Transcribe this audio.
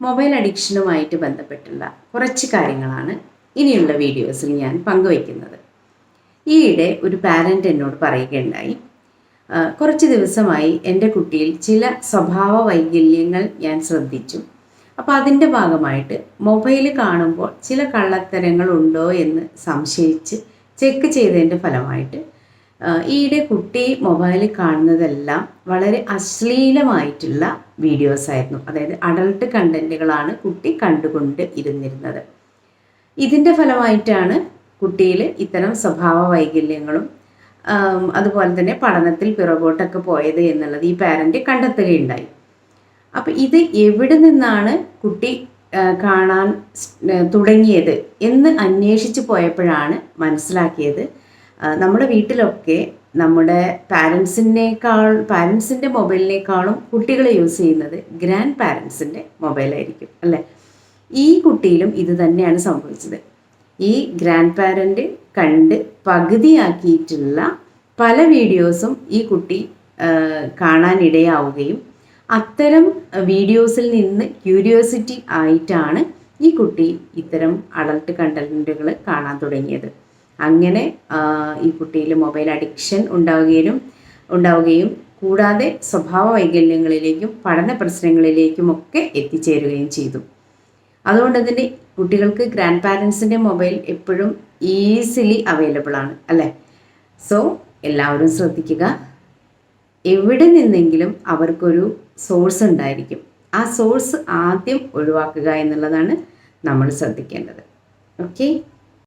Mobile അഡിക്ഷനുമായിട്ട് ബന്ധപ്പെട്ടുള്ള കുറച്ച് കാര്യങ്ങളാണ് ഇനിയുള്ള വീഡിയോസിൽ ഞാൻ പങ്കുവയ്ക്കുന്നത്. ഈയിടെ ഒരു പാരന്റ് എന്നോട് പറയുകയുണ്ടായി കുറച്ച് ദിവസമായി എന്റെ കുട്ടിയിൽ ചില സ്വഭാവ വൈകല്യങ്ങൾ ഞാൻ ശ്രദ്ധിച്ചു. അപ്പോൾ അതിന്റെ ഭാഗമായിട്ട് മൊബൈൽ കാണുമ്പോൾ ചില കള്ളത്തരങ്ങൾ ഉണ്ടോ എന്ന് സംശയിച്ച് ചെക്ക് ചെയ്തതിന്റെ ഫലമായിട്ട് ഈയിടെ കുട്ടി മൊബൈലിൽ കാണുന്നതെല്ലാം വളരെ അശ്ലീലമായിട്ടുള്ള വീഡിയോസ് ആയിരുന്നു. അതായത് അഡൾട്ട് കണ്ടന്റുകളാണ് കുട്ടി കണ്ടുകൊണ്ട് ഇരുന്നിരുന്നത്. ഇതിന്റെ ഫലമായിട്ടാണ് കുട്ടിയിൽ ഇത്തരം സ്വഭാവ വൈകല്യങ്ങളും അതുപോലെ തന്നെ പഠനത്തിൽ പിറകോട്ടൊക്കെ പോയത് എന്നുള്ളത് ഈ പാരന്റ് കണ്ടെത്തുകയുണ്ടായി. അപ്പം ഇത് എവിടെ നിന്നാണ് കുട്ടി കാണാൻ തുടങ്ങിയത് എന്ന് അന്വേഷിച്ച് പോയപ്പോഴാണ് മനസ്സിലാക്കിയത് നമ്മുടെ വീട്ടിലൊക്കെ നമ്മുടെ പാരൻസിനേക്കാൾ പാരൻസിന്റെ മൊബൈലിനേക്കാളും കുട്ടികളെ യൂസ് ചെയ്യുന്നത് ഗ്രാൻഡ് പാരൻസിന്റെ മൊബൈലായിരിക്കും അല്ലേ? ഈ കുട്ടിയിലും ഇത് തന്നെയാണ് സംഭവിച്ചത്. ഈ ഗ്രാൻഡ് പാരന്റ് കണ്ട് പകുതിയാക്കിയിട്ടുള്ള പല വീഡിയോസും ഈ കുട്ടി കാണാനിടയാവുകയും അത്തരം വീഡിയോസിൽ നിന്ന് ക്യൂരിയോസിറ്റി ആയിട്ടാണ് ഈ കുട്ടി ഇത്തരം അഡൾട്ട് കണ്ടന്റുകൾ കാണാൻ തുടങ്ങിയത്. അങ്ങനെ ഈ കുട്ടിയിൽ മൊബൈൽ അഡിക്ഷൻ ഉണ്ടാവുകയും ഉണ്ടാവുകയും കൂടാതെ സ്വഭാവ വൈകല്യങ്ങളിലേക്കും പഠന പ്രശ്നങ്ങളിലേക്കുമൊക്കെ എത്തിച്ചേരുകയും ചെയ്തു. അതുകൊണ്ട് തന്നെ കുട്ടികൾക്ക് ഗ്രാൻഡ് പാരൻസിന്റെ മൊബൈൽ എപ്പോഴും ഈസിലി അവൈലബിൾ ആണ് അല്ലേ? സോ എല്ലാവരും ശ്രദ്ധിക്കുക. എവിടെ നിന്നെങ്കിലും അവർക്കൊരു സോഴ്സ് ഉണ്ടായിരിക്കും. ആ സോഴ്സ് ആദ്യം ഒഴിവാക്കുക എന്നുള്ളതാണ് നമ്മൾ ശ്രദ്ധിക്കേണ്ടത്. ഓക്കെ